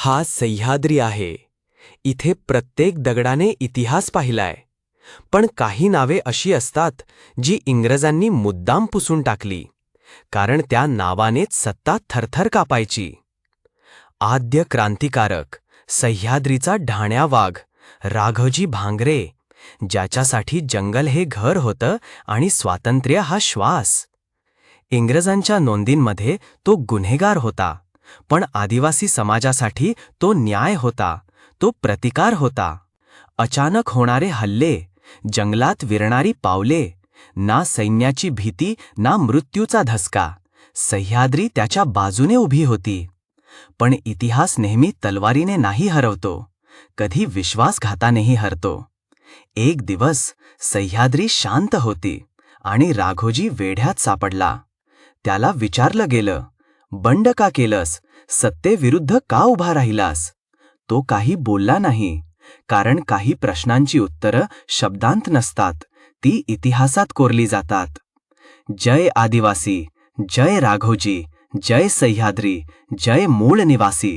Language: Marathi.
हा सह्याद्री आहे. इथे प्रत्येक दगडाने इतिहास पाहिलाय. पण काही नावे अशी असतात जी इंग्रजांनी मुद्दाम पुसून टाकली. कारण त्या नावानेच सत्ता थरथर कापायची. आद्य क्रांतिकारक सह्याद्रीचा ढाण्या वाघ राघोजी भांगरे ज्याच्यासाठी जंगल हे घर होतं आणि स्वातंत्र्य हा श्वास. इंग्रजांच्या नोंदींमध्ये तो गुन्हेगार होता. पण आदिवासी समाजासाठी तो न्याय होता तो प्रतिकार होता. अचानक होणारे हल्ले जंगलात विरणारी पावले ना सैन्याची भीती ना मृत्यूचा धसका सह्याद्री त्याच्या बाजूने उभी होती. पण इतिहास नेहमी तलवारीने नाही हरवतो कधी विश्वासघातानेही हरतो. एक दिवस सह्याद्री शांत होती आणि राघोजी वेढ्यात सापडला. त्याला विचारलं गेलं बंड का केलंस? सत्तेविरुद्ध का उभा राहिलास? तो काही बोलला नाही. कारण काही प्रश्नांची उत्तरं शब्दांत नसतात. ती इतिहासात कोरली जातात. जय आदिवासी जय राघोजी जय सह्याद्री जय मूळ निवासी.